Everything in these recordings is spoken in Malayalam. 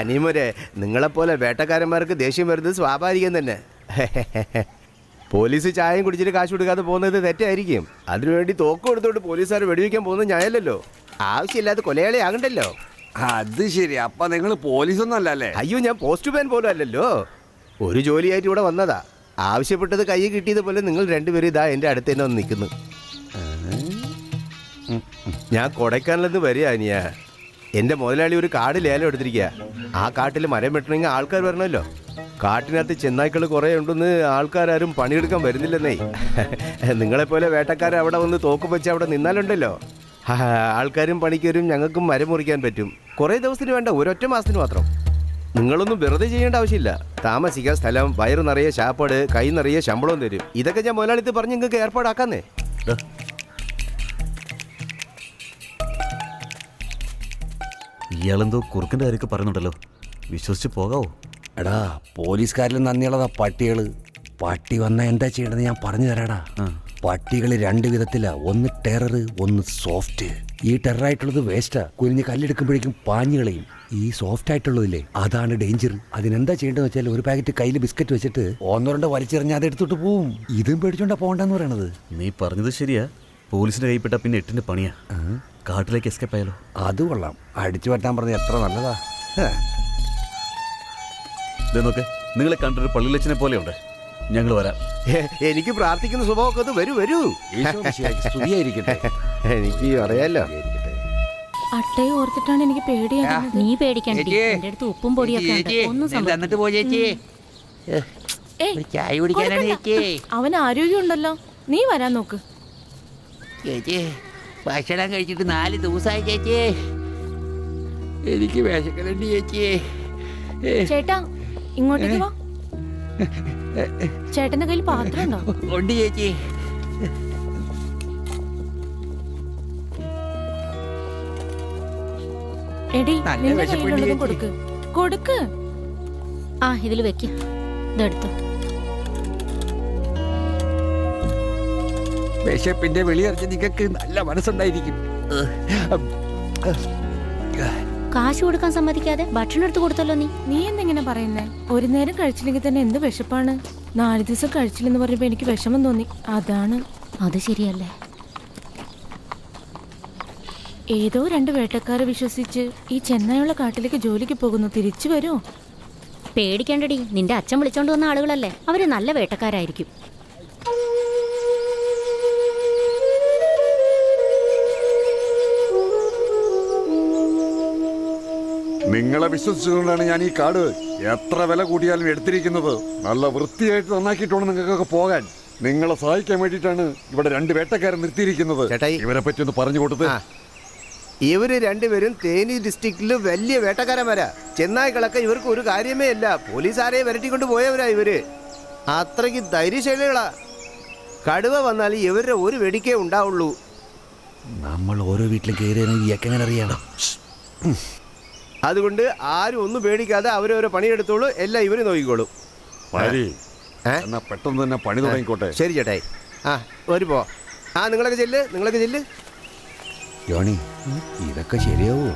അനിയമോരെ നിങ്ങളെപ്പോലെ വേട്ടക്കാരന്മാർക്ക് ദേഷ്യം വരുന്നത് സ്വാഭാവികം തന്നെ. പോലീസ് ചായയും കുടിച്ചിട്ട് കാശ് കൊടുക്കാതെ പോകുന്നത് തെറ്റായിരിക്കും. അതിനുവേണ്ടി തോക്ക് കൊടുത്തോണ്ട് പോലീസുകാർ വെടിവെക്കാൻ പോകുന്നത് ഞാനല്ലല്ലോ. ആവശ്യമില്ലാതെ കൊലയാളി ആകണ്ടല്ലോ. അത് ശരി. അപ്പൊ നിങ്ങൾ പോലീസൊന്നും അല്ലല്ലേ അയ്യോ ഞാൻ പോസ്റ്റ് മാൻ പോലും അല്ലല്ലോ. ഒരു ജോലിയായിട്ട് ഇവിടെ വന്നതാ. ആവശ്യപ്പെട്ടത് കൈ കിട്ടിയത് പോലെ നിങ്ങൾ രണ്ടുപേരും ഇതാ എന്റെ അടുത്ത് തന്നെ വന്ന് നിൽക്കുന്നു. ഞാൻ കൊടൈക്കാനിൽ നിന്ന് വരിക അനിയ. എന്റെ മുതലാളി ഒരു കാട് ലേലം എടുത്തിരിക്കുക ആ കാട്ടിൽ മരം വെട്ടണമെങ്കിൽ ആൾക്കാർ വരണമല്ലോ. കാട്ടിനകത്ത് ചെന്നായ്ക്കൾ കുറേ ഉണ്ടെന്ന് ആൾക്കാരും പണിയെടുക്കാൻ വരുന്നില്ലെന്നേ. നിങ്ങളെപ്പോലെ വേട്ടക്കാരെ അവിടെ വന്ന് തോക്ക് വെച്ച് അവിടെ നിന്നാലുണ്ടല്ലോ. ആൾക്കാരും പണിക്കരും ഞങ്ങൾക്കും മരം മുറിക്കാൻ പറ്റും. കുറേ ദിവസത്തിന് വേണ്ട ഒരൊറ്റ മാസത്തിന് മാത്രം. നിങ്ങളൊന്നും വെറുതെ ചെയ്യേണ്ട ആവശ്യമില്ല. താമസിക്കാൻ സ്ഥലം വയറ് നിറയെ ശാപ്പാട് കൈ നിറയെ ശമ്പളവും തരും. ഇതൊക്കെ ഞാൻ മുതലാളിത്ത് പറഞ്ഞ് നിങ്ങൾക്ക് ഏർപ്പാടാക്കാന്നേ. ഇയാളെന്തോ കുറുക്കന്റെ കാര്യമൊക്കെ പറയുന്നുണ്ടല്ലോ. വിശ്വസിച്ച് പോകാവോ? എടാ പോലീസുകാരിൽ നന്ദിയുള്ളതാ പട്ടികൾ. പട്ടി വന്ന എന്താ ചെയ്യണമെന്ന് ഞാൻ പറഞ്ഞു തരാടാ. പട്ടികൾ രണ്ട് വിധത്തിലാ. ഒന്ന് ടെറർ ഒന്ന് സോഫ്റ്റ്. ഈ ടെറർ ആയിട്ടുള്ളത് വേസ്റ്റാ. കുനിഞ്ഞ് കല്ലെടുക്കുമ്പോഴേക്കും പാഞ്ഞു കളയും. ഈ സോഫ്റ്റ് ആയിട്ടുള്ളതില്ലേ അതാണ് ഡേഞ്ചർ അതിനെന്താ ചെയ്യേണ്ടതെന്ന് വെച്ചാൽ ഒരു പാക്കറ്റ് കയ്യിൽ ബിസ്ക്കറ്റ് വെച്ചിട്ട് ഒന്നോ രണ്ടോ വലിച്ചെറിഞ്ഞാൽ അത് എടുത്തിട്ട് പോവും. ഇതും പേടിച്ചോണ്ടാ പോകണ്ടെന്ന് പറയണത്. നീ പറഞ്ഞത് ശരിയാ. പോലീസിന്റെ കൈപ്പെട്ട പിന്നെ എട്ടിന്റെ പണിയാ. കാട്ടിലേക്ക് എസ്കേപ്പ് ആയാലോ? അത് കൊള്ളാം. അടിച്ചു പറ്റാൻ പറഞ്ഞ എത്ര നല്ലതാ. നോക്ക് നിങ്ങളെ കണ്ടൊരു പള്ളിലച്ചനെ പോലെയുണ്ട്. ഞങ്ങൾ വരാം. എനിക്ക് പ്രാർത്ഥിക്കുന്ന സ്വഭാവമൊക്കെ അത് വരൂ വരൂ. സ്തുതിയായിരിക്കട്ടെ. എനിക്ക് അറിയാലോ അട്ടയെ ഓർത്തിട്ടാണ് എനിക്ക് പേടിയാ നീ പേടിക്കണ്ട എന്റെ അടുത്ത് ഉപ്പും പൊടിയൊക്കെ ഒന്നും തന്നിട്ട് ചായ കുടിക്കാനാണ് അവൻ ആരോഗ്യമുണ്ടല്ലോ. നീ വരാൻ നോക്ക്. ചേച്ചി ഭക്ഷണം കഴിച്ചിട്ട് നാല് ദിവസമായി ചേച്ചി. എനിക്ക് വിശക്കലുണ്ട് ചേച്ചി. ചേട്ടാ ഇങ്ങോട്ടേക്ക് വാ. ചേട്ടന്റെ കയ്യിൽ പാത്രം ഉണ്ടോ ഉണ്ട് ചേച്ചി. എടി നിന്റെ കയ്യിലുള്ളതും. കൊടുക്ക്. കൊടുക്ക്. ആ ഇതിൽ വെക്കാം. ഇതെടുത്തോ. വിശപ്പിന്റെ വെളിയറിഞ്ഞ് നിങ്ങൾക്ക് നല്ല മനസ്സുണ്ടായിരിക്കും. കാശ് കൊടുക്കാൻ സമ്മതിക്കാതെ ഭക്ഷണം എടുത്ത് കൊടുത്തല്ലോ നീ. നീ എന്തെങ്ങനെ പറയുന്നേ? ഒരു നേരം കഴിച്ചില്ലെങ്കിൽ തന്നെ എന്ത് വിശപ്പാണ്? നാല് ദിവസം കഴിച്ചില്ലെന്ന് പറഞ്ഞപ്പോ എനിക്ക് വിഷമം തോന്നി. അതാണ്. അത് ശരിയല്ലേ? ഏതോ രണ്ട് വേട്ടക്കാരെ വിശ്വസിച്ച് ഈ ചെന്നായുള്ള കാട്ടിലേക്ക് ജോലിക്ക് പോകുന്നു. തിരിച്ചു വരുമോ പേടിക്കണ്ടടി. നിന്റെ അച്ഛൻ വിളിച്ചോണ്ട് വന്ന ആളുകളല്ലേ. അവർ നല്ല വേട്ടക്കാരായിരിക്കും. നിങ്ങളെ വിശ്വസിച്ചുകൊണ്ടാണ് ഞാൻ ഈ കാട് എത്ര വില കൂടിയാലും എടുത്തിരിക്കുന്നത്. നല്ല വൃത്തിയായിട്ട് നന്നാക്കിയിട്ടാണ് നിങ്ങൾക്കൊക്കെ പോകാൻ. നിങ്ങളെ സഹായിക്കാൻ വേണ്ടിയിട്ടാണ് ഇവിടെ രണ്ട് വേട്ടക്കാരൻ നിർത്തിയിരിക്കുന്നത്. ചേട്ടായി. ഇവരെ പറ്റി ഒന്ന് പറഞ്ഞു കൊടുത്ത്. ആ. ഇവർ രണ്ടുപേരും തേനി ഡിസ്ട്രിക്റ്റിൽ വലിയ വേട്ടക്കാരന്മാരാ. ചെന്നായ്ക്കളൊക്കെ ഇവർക്ക് ഒരു കാര്യമേ ഇല്ല. പോലീസുകാരെ വരട്ടിക്കൊണ്ട് പോയവരാ ഇവർ. അത്രയ്ക്ക് ധൈര്യശൈലികളാ. കടുവ വന്നാൽ ഇവരുടെ ഒരു വെടിക്കേ ഉണ്ടാവുള്ളൂ. നമ്മൾ ഓരോ വീട്ടിലും കയറിയാൽ എങ്ങനെ അറിയണം അതുകൊണ്ട് ആരും ഒന്നും പേടിക്കാതെ അവരവരെ പണിയെടുത്തോളൂ എല്ലാം ഇവർ നോക്കിക്കോളും. ഭാര്യ ഏ? എന്നാ പെട്ടെന്ന് തന്നെ പണി തുടങ്ങിക്കോട്ടെ. ശരി ചേട്ടായി. ആ ഒരു പോ. ആ നിങ്ങളൊക്കെ ചെല്ല് നിങ്ങളൊക്കെ ചെല്ല്. ജോണി ഇതൊക്കെ ശരിയാവോ?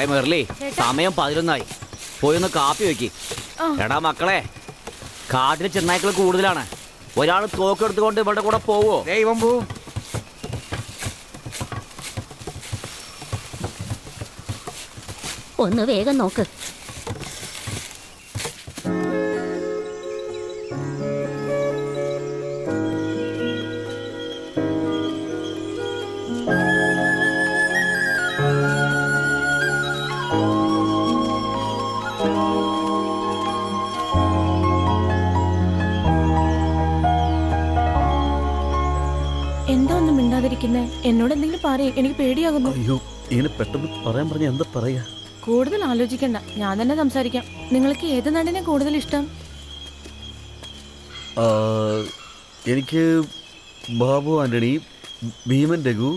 മോളെ മേർലി സമയം പതിനൊന്നായി. പോയി ഒന്ന് കാപ്പി വെക്ക് എടാ മക്കളെ കാട്ടിൽ ചെന്നായ്ക്കൾ കൂടുതലാണ്. ഒരാൾ തോക്കെടുത്തുകൊണ്ട് ഇവരുടെ കൂടെ പോവോ? ദൈവം പോവും. ഒന്ന് വേഗം നോക്ക്. ഇരിക്കുന്നേ എന്നോട് എന്തെങ്കിലും പറയും എനിക്ക് പേടിയാകുന്നു. അയ്യോ ഇങ്ങനെ പെട്ടെന്ന് പറയാൻ പറഞ്ഞ എന്താ പറയാ? കൂടുതൽ ആലോചിക്കണ്ട ഞാൻ തന്നെ സംസാരിക്കാം. നിങ്ങൾക്ക് ഏത് നടനെ കൂടുതൽ ഇഷ്ടം? എനിക്ക് ബാബു ആന്റണി ഭീമൻ രഘു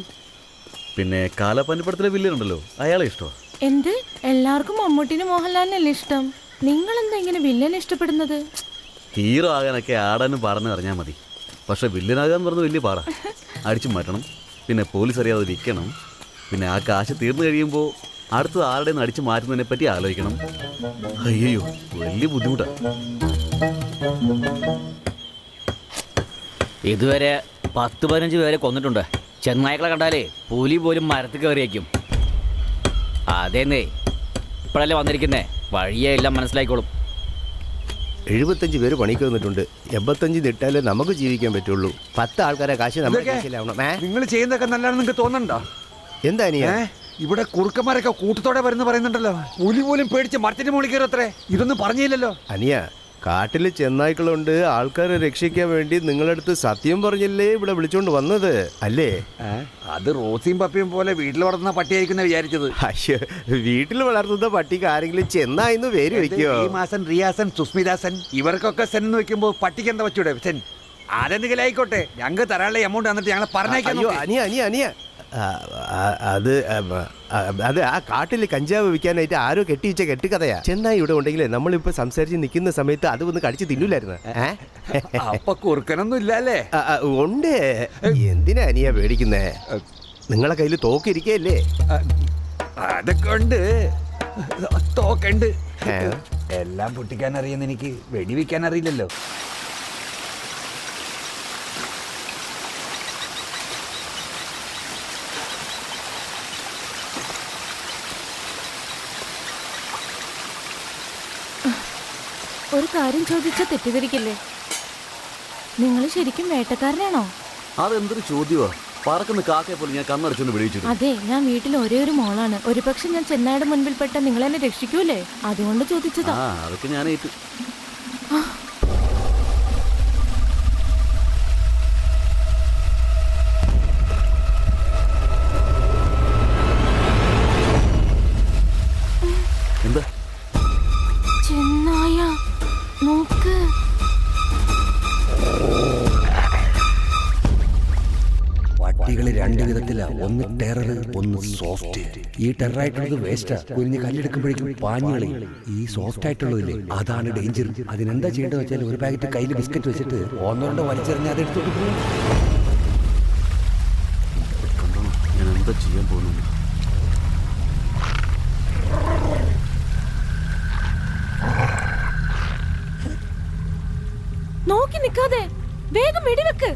പിന്നെ കാലപ്പനിപ്പടത്തിലെ വില്ലനുണ്ടല്ലോ അയാളെ ഇഷ്ടമാണ് എന്ത്? എല്ലാവർക്കും മമ്മൂട്ടിനും മോഹൻലാലിനല്ലേ ഇഷ്ടം? നിങ്ങൾ എന്താ ഇങ്ങനെ വില്ലനെ ഇഷ്ടപ്പെടുന്നത്? ഹീറോ ആകാനൊക്കെ ആടാനും പാടാനും അറിഞ്ഞാൽ മതി. പക്ഷെ വില്ലനാകാന്ന് പറഞ്ഞ് വലിയ പാടാ. അടിച്ചു മാറ്റണം. പിന്നെ പോലീസ് അറിയാതെ വിൽക്കണം പിന്നെ ആ കാശ് തീർന്നു കഴിയുമ്പോൾ അടുത്തത് ആരുടെ നിന്ന് അടിച്ചു മാറ്റുന്നതിനെ പറ്റി ആലോചിക്കണം. അയ്യോ വലിയ ബുദ്ധിമുട്ടാണ് ഇതുവരെ പത്ത് പതിനഞ്ച് പേരെ കൊന്നിട്ടുണ്ട്. ചെന്നായ്ക്കളെ കണ്ടാലേ പുലി പോലും മരത്തിൽ കയറിയേക്കും. അതേന്നേ ഇപ്പോഴല്ലേ വന്നിരിക്കുന്നേ? വഴിയെ എല്ലാം മനസ്സിലായിക്കോളും. എഴുപത്തഞ്ച് പേര് പണിക്ക് വന്നിട്ടുണ്ട്. എൺപത്തഞ്ച് നിട്ടാലേ നമുക്ക് ജീവിക്കാൻ പറ്റുള്ളൂ. പത്ത് ആൾക്കാരെ കാശ് നിങ്ങൾ ചെയ്യുന്നതൊക്കെ നല്ലതാണെന്ന് നിങ്ങൾക്ക് തോന്നണ്ടോ എന്താ ഏ? ഇവിടെ കുറുക്കന്മാരൊക്കെ കൂട്ടത്തോടെ വരുന്ന പറയുന്നുണ്ടല്ലോ. പുലി പോലും പേടിച്ച് മരത്തിന്റെ മുകളിൽ കയറത്രേ ഇതൊന്നും പറഞ്ഞില്ലല്ലോ. അനിയ കാട്ടിൽ ചെന്നായ്ക്കളുണ്ട്. ആൾക്കാരെ രക്ഷിക്കാൻ വേണ്ടി നിങ്ങളടുത്ത് സത്യം പറഞ്ഞില്ലേ ഇവിടെ വിളിച്ചോണ്ട് വന്നത്? അല്ലേ? അത് റോസിയും പപ്പിയും പോലെ വീട്ടിൽ വളർന്ന പട്ടിയായിരിക്കുന്ന വിചാരിച്ചത്. അയ്യോ വീട്ടിൽ വളർത്തുന്ന പട്ടിക്ക് ആരെങ്കിലും ചെന്നായിന്ന് പേര് വെക്കോ? ഈ മാസം റിയാസൻ സുസ്മിതാസൻ ഇവർക്കൊക്കെ സെൻ എന്ന് വെക്കുമ്പോ പട്ടിക്ക് എന്താ വെച്ചൂടെ സെൻ ആരെന്തെങ്കിലും ആയിക്കോട്ടെ. ഞങ്ങൾക്ക് തരാനുള്ള എമൗണ്ട് തന്നിട്ട് ഞങ്ങളെ പറഞ്ഞേക്കാൻ അനിയ അനിയ അനിയ. അത് അത് ആ കാട്ടിൽ കഞ്ചാവ് വിൽക്കാനായിട്ട് ആരോ കെട്ടിവെച്ച കെട്ടുകഥയാ. ചെന്നായി ഇവിടെ ഉണ്ടെങ്കിലേ നമ്മളിപ്പോ സംസാരിച്ച് നിൽക്കുന്ന സമയത്ത് അത് ഒന്ന് കടിച്ച് തിന്നില്ലായിരുന്നു? അപ്പൊ കുറുക്കനൊന്നും ഇല്ല അല്ലേ ആ, ആ, ഉണ്ട്. എന്തിനാ അനിയാ പേടിക്കുന്നേ? നിങ്ങളെ കയ്യിൽ തോക്കിരിക്കല്ലേ അതൊക്കെ ഉണ്ട്. തോക്കുണ്ട്. എല്ലാം പൊട്ടിക്കാൻ അറിയുന്ന എനിക്ക് വെടിവെക്കാൻ അറിയില്ലല്ലോ ഒരു കാര്യം ചോദിച്ചാൽ തെറ്റിദ്ധരിക്കില്ലേ? നിങ്ങൾ ശരിക്കും വേട്ടക്കാരനാണോ? അതെന്തൊരു ചോദ്യമാ പറക്കുന്ന കാക്കയെ പോലെ ഞാൻ കണ്ണടച്ചൊന്ന് വിളിച്ചു അതെ ഞാൻ വീട്ടിൽ ഒരേ ഒരു മോളാണ്. ഒരുപക്ഷെ ഞാൻ ചെന്നായുടെ മുൻപിൽപ്പെട്ട നിങ്ങളെന്നെ രക്ഷിക്കൂലേ? അതുകൊണ്ട് ചോദിച്ചതാ. അതൊക്കെ ഞാൻ ഏറ്റു പട്ടികൾ രണ്ട് വിധത്തിലാ ഒന്ന് ടെറർ ഒന്ന് സോഫ്റ്റ് ഈ ടെറർ ആയിട്ടുള്ളത് വേസ്റ്റാ കുരിഞ്ഞ് കല്ലെടുക്കുമ്പോഴേക്കും പാഞ്ഞുകളി ഈ സോഫ്റ്റ് ആയിട്ടുള്ളതില്ലേ അതാണ് ഡേഞ്ചർ അതിനെന്താ ചെയ്യേണ്ടത് വെച്ചാൽ ഒരു പാക്കറ്റ് കയ്യിൽ ബിസ്ക്കറ്റ് വെച്ചിട്ട് ഒന്നോണ്ട് വലിച്ചെറിഞ്ഞ് അത് എടുത്തോട്ട് പോകും ഞാൻ എന്താ ചെയ്യാൻ നോക്കി നിൽക്കാതെ വേഗം വെടിവെക്ക്.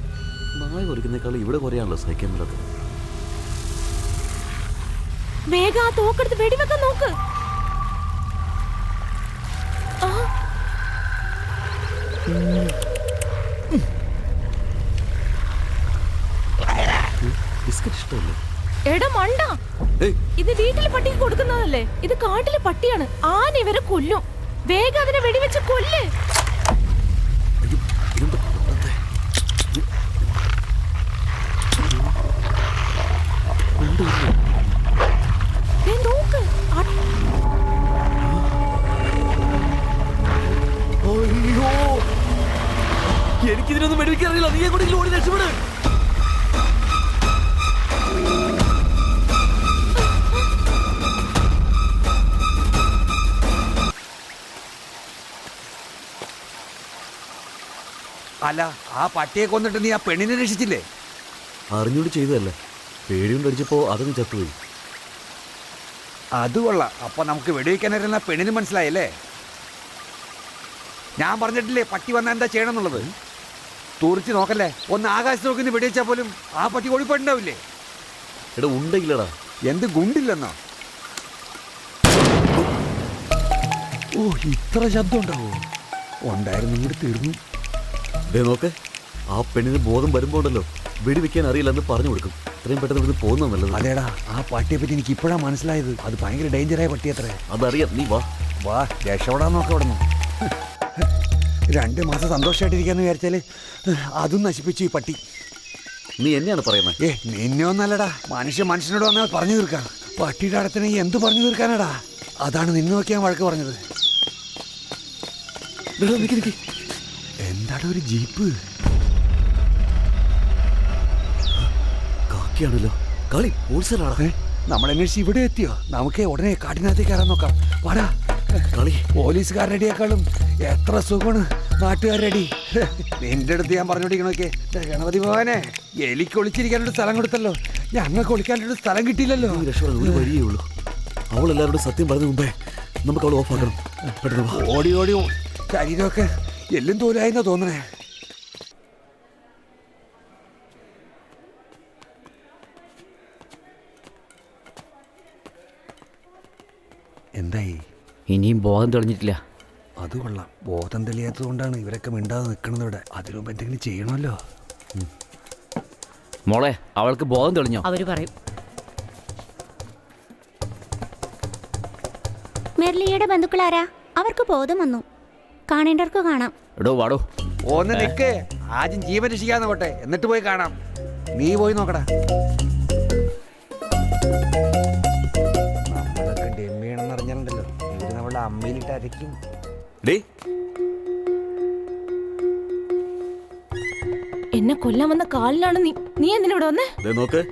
നായ കുറയ്ക്കുന്നേക്കാൾ ഇവിടെ കുറയാണല്ലോ സഹിക്കാൻ പറ്റാത്തത് വേഗം ആ തോക്കെടുത്ത് വെടിവെക്കാൻ നോക്ക്. ബിസ്ക്കറ്റ് ഇഷ്ടമല്ലേ? എടാ മണ്ട. ഇത് വീട്ടിലെ പട്ടിക്ക് കൊടുക്കുന്നതല്ലേ? ഇത് കാട്ടിലെ പട്ടിയാണ്. ആന ഇവരെ കൊല്ലും. വേഗം അതിനെ വെടിവെച്ച് കൊല്ല്. അല്ല ആ പട്ടിയെ കൊന്നിട്ട് നീ ആ പെണ്ണിനെ രക്ഷിച്ചില്ലേ? അറിഞ്ഞൂടി ചെയ്തതല്ല. പേടികൊണ്ട് അടിച്ചപ്പോ അതൊന്നും ചത്തുപോയി. അത് കൊള്ളാം. അപ്പൊ നമുക്ക് വെടിവെക്കാൻ അറിയുന്ന പെണ്ണിന് മനസ്സിലായല്ലേ? ഞാൻ പറഞ്ഞിട്ടില്ലേ പട്ടി വന്നാൽ എന്താ ചെയ്യണം എന്നുള്ളത് തുറിച്ച് നോക്കല്ലേ. ഒന്ന് ആകാശത്ത് നോക്കി വെടിവെച്ചാൽ പോലും ആ പട്ടി ഓടിപ്പോയിട്ടുണ്ടാവില്ലേ എടാ ഉണ്ടെങ്കിലടാ. എന്ത് ഗുണ്ടില്ലെന്നോ? ഓ ഇത്ര ശബ്ദം ഉണ്ടാവോ? ഉണ്ടായിരുന്നു ഇങ്ങോട്ട് തീർന്നു. ദേ നോക്ക് ആ പെണ്ണിന് ബോധം വരുമ്പോ ഉണ്ടല്ലോ വെടിവെക്കാൻ അറിയില്ലെന്ന് പറഞ്ഞു കൊടുക്കും. ഇത്രയും പെട്ടെന്ന് ഇവിടുന്ന് പോകുന്ന നല്ലത്. അതേടാ ആ പട്ടിയെ പറ്റി എനിക്ക് ഇപ്പോഴാണ് മനസ്സിലായത്. അത് ഭയങ്കര ഡേഞ്ചറായ പട്ടി അത്ര. അതറിയാം നീ വാ. വാ രക്ഷപ്പെടാൻ നോക്കാം അവിടെ രണ്ട് മാസം സന്തോഷമായിട്ടിരിക്കാന്ന് വിചാരിച്ചാൽ അതും നശിപ്പിച്ചു ഈ പട്ടി. നീ എന്നെയാണ് പറയുന്നത് ഏ നിന്നെ ഒന്നല്ലടാ. മനുഷ്യ മനുഷ്യനോട് വന്നാൽ പറഞ്ഞു തീർക്കാം. പട്ടിയുടെ അടുത്തിന് എന്ത് പറഞ്ഞു തീർക്കാനടാ? അതാണ് നിന്നെ നോക്കിയാൻ വഴക്ക് പറഞ്ഞത്. എന്താടാ ഒരു ജീപ്പ്? കാക്കിയാണല്ലോ. കളി ഏ, നമ്മൾ അന്വേഷിച്ച് ഇവിടെ എത്തിയോ? നമുക്ക് ഉടനെ കാട്ടിനകത്തേക്ക് കയറാൻ നോക്കാം. വാടാ. കളി. പോലീസുകാരടിയേക്കാളും എത്ര സുഖമാണ് നാട്ടുകാരടി നിന്റെ അടുത്ത് ഞാൻ പറഞ്ഞോണ്ടിരിക്കണോക്കെ ഗണപതി ഭവനെ എലിക്ക് ഒളിച്ചിരിക്കാനൊരു സ്ഥലം കൊടുത്തല്ലോ. ഞങ്ങൾക്ക് ഒളിക്കാനൊരു സ്ഥലം കിട്ടിയില്ലല്ലോ. ഒരു വഴിയേ ഉള്ളൂ. അവൾ എല്ലാവരോടും സത്യം പറഞ്ഞ മുമ്പേ നമുക്ക് അവൾ ഓഫാക്കണം പെട്ടെന്ന് ഓടി ഓടി ശരീരമൊക്കെ എല്ലും തോലായെന്നാ തോന്നണേ. എന്തായി? ഇനിയും ബോധം തെളിഞ്ഞിട്ടില്ല. അത് കൊള്ളാം. ബോധം തെളിയാത്തത് കൊണ്ടാണ് ഇവരൊക്കെ മിണ്ടാതെ നിൽക്കുന്നത് ഇവിടെ. അതിനുമുമ്പ് എന്തെങ്കിലും ചെയ്യണമല്ലോ. മോളെ അവൾക്ക് ബോധം തെളിഞ്ഞോ? അവർ പറയും. മെർലിയുടെ ബന്ധുക്കളാരാ? അവർക്ക് ബോധം വന്നു. കാണേണ്ടവർക്ക് കാണാം. എടോ വാടോ. ഒന്ന് നിക്ക്. ആദ്യം ജീവൻ രക്ഷിക്കാന്ന് പോട്ടെ എന്നിട്ട് പോയി കാണാം. നീ പോയി നോക്കടാ. നമ്മളൊക്കെ ഡെമ്മിയാണെന്ന് അറിഞ്ഞാലുണ്ടല്ലോ. ഇവർ നമ്മളെ അമ്മയിലിട്ട് അരയ്ക്കും. ഡേ. എന്നെ കൊല്ലാൻ വന്ന കാലിലാണ് നീ. നീ എന്തിനാ ഇവിടെ വന്നേ? ദേ നോക്ക്.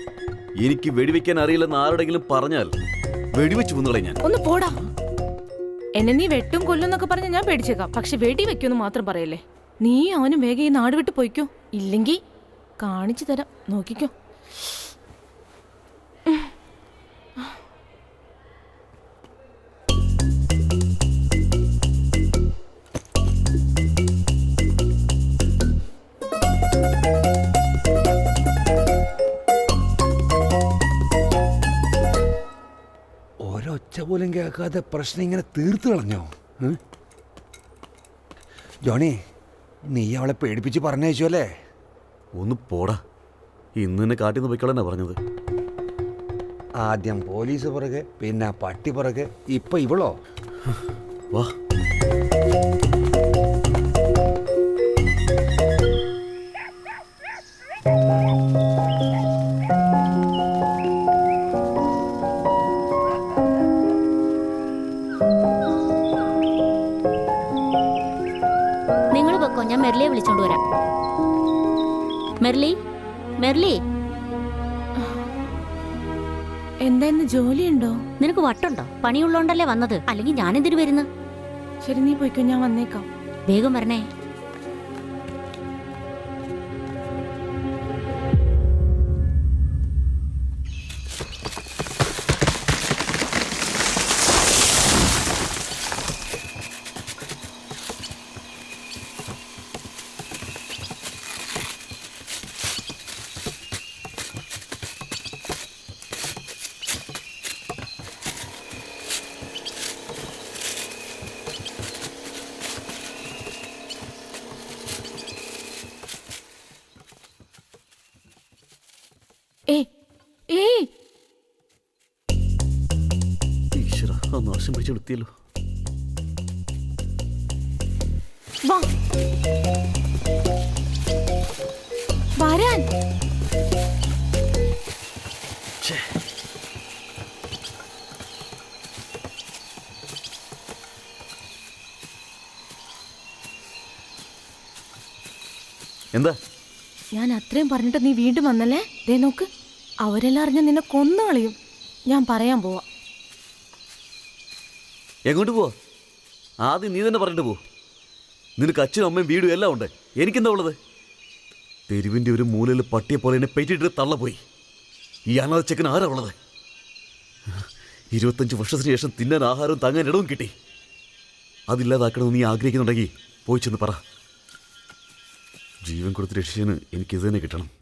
എനിക്ക് വെടിവെക്കാൻ അറിയില്ലെന്ന് ആരോടെങ്കിലും പറഞ്ഞാൽ വെടിവെച്ച് കുന്നുകളെ ഞാൻ. ഒന്ന് പോടാ. എന്നെ നീ വെട്ടും കൊല്ലും എന്നൊക്കെ പറഞ്ഞ് ഞാൻ പേടിച്ചേക്കാം. പക്ഷെ വെടി വെക്കുമെന്ന് മാത്രം പറയല്ലേ. നീ അവനും വേഗം ഈ നാട് വിട്ട് പോയിക്കോ. ഇല്ലെങ്കി കാണിച്ചു തരാം. നോക്കിക്കോ. ഒരൊച്ച പോലും കേൾക്കാതെ പ്രശ്നം ഇങ്ങനെ തീർത്ത് കളഞ്ഞോ? ജോണി നീ അവളെ പേടിപ്പിച്ച് പറഞ്ഞയച്ചു അല്ലേ? ഒന്ന് പോടാ. ഇന്ന് തന്നെ കാട്ടിൽ നിന്ന് പൊയ്ക്കോളെന്നാ പറഞ്ഞത്. ആദ്യം പോലീസ് പുറകെ പിന്നെ പട്ടി പുറകെ ഇപ്പൊ ഇവളോ? വാ. മെർലി. എന്താ ഇന്ന് ജോലിയുണ്ടോ? നിനക്ക് വട്ടുണ്ടോ? പണിയുള്ളോണ്ടല്ലേ വന്നത്. അല്ലെങ്കിൽ ഞാനെന്തിനു വരുന്നു? ശരി നീ പോയിക്കോ ഞാൻ വന്നേക്കാം. വേഗം വരണേ. നാശം പിടിച്ച് എടുത്തിയല്ലോ വരാൻ. എന്താ? ഞാൻ അത്രയും പറഞ്ഞിട്ട് നീ വീണ്ടും വന്നല്ലേ? ദേ നോക്ക്. അവരെല്ലാം അറിഞ്ഞ നിന്നെ കൊന്നു കളയും ഞാൻ പറയാൻ പോവാ. എങ്ങോട്ട് പോവാ? ആദ്യം നീ തന്നെ പറഞ്ഞിട്ട് പോ. നിനക്ക് അച്ഛനും അമ്മയും വീടും എല്ലാം ഉണ്ട്. എനിക്കെന്താ ഉള്ളത്? തെരുവിന്റെ ഒരു മൂലയിൽ പട്ടിയെ പോലെ എന്നെ പെറ്റിട്ട് തള്ളപ്പോയി. ഈ അനാഥ ചെക്കൻ ആരാ ഉള്ളത്? ഇരുപത്തഞ്ച് വർഷത്തിന് ശേഷം തിന്നാൻ ആഹാരവും തങ്ങാൻ ഇടവും കിട്ടി. അതില്ലാതാക്കണമെന്ന് നീ ആഗ്രഹിക്കുന്നുണ്ടെങ്കിൽ പോയി ചെന്ന് പറ. ജീവൻ കൊടുത്ത് രക്ഷിച്ചതിന് എനിക്കിത് തന്നെ കിട്ടണം.